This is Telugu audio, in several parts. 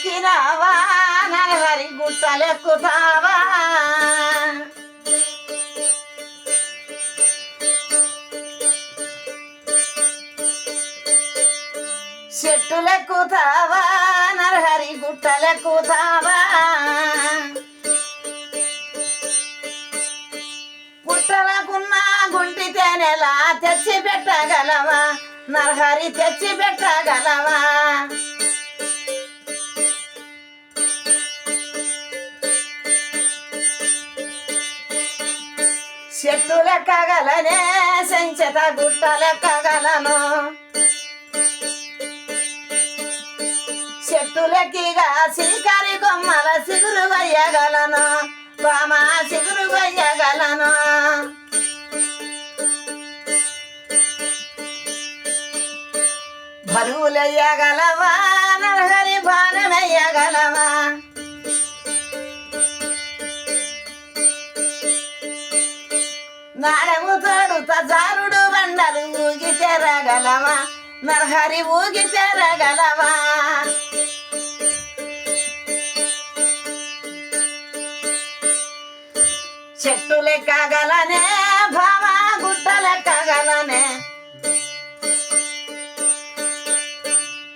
ఎక్కినావా నరహరి గుట్టలెక్కుతావా చెట్టులెక్కుతావా నరహరి గుట్టలెక్కుతావా పుట్టలకున్న గుంటి తేనెలా తెచ్చి పెట్టగలవా నరహరి తెచ్చి పెట్టగలవా చెట్టు కగలనే సంచత గుట్ట లెక్కగలను చెట్టులకిగా శ్రీకారి కొమ్మల సిగురు వయ్యగలను బామ సిగురు వయ్యగలను బరువులయ్యగలవా? నాడము తోడుత జారుడు బండలు ఊగి తెరగలవా నరహరి ఊగి తెరగలవా చెట్టు లెక్కగలనే భావ గుట్ట లెక్కగలనే.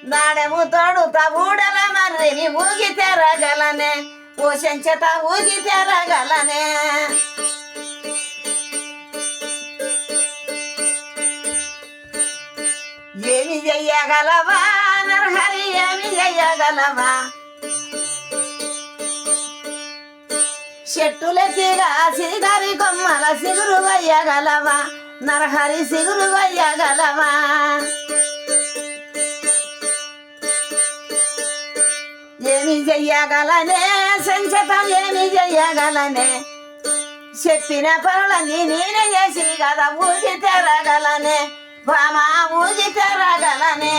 నాడము తోడు ఊడల మర్రిని ఊగి తెరగలనే పోషించట ఊగి తెరగలనే ఏమి చెయ్యగలవా నరహరి ఏమి చెయ్యగలవా చెట్టులెక్కిగా సిరిగారి కొమ్మల సిగురు వయ్యగలవా? నరహరి సిగురు వయ్యగలవా? ఏమి చెయ్యగలనే? సంచతం ఏమి చెయ్యగలనే? చెప్పిన పనులన్నీ నేనే చేసి కదా ఊగి తెరగలనే? బామా ఊగి తెరగలనే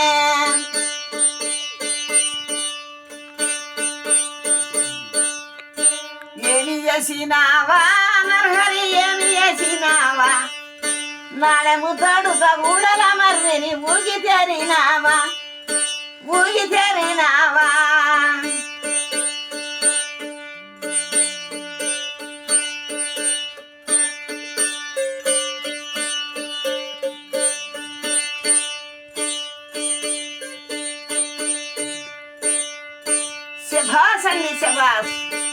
ఏమి చేసినావా? నరహరి ఏమి చేసినావా? నాడెము తడుక ఊడల మర్రిని ఊగి తెరినావా ఊగి తెరినావా Sebastian Sebastian.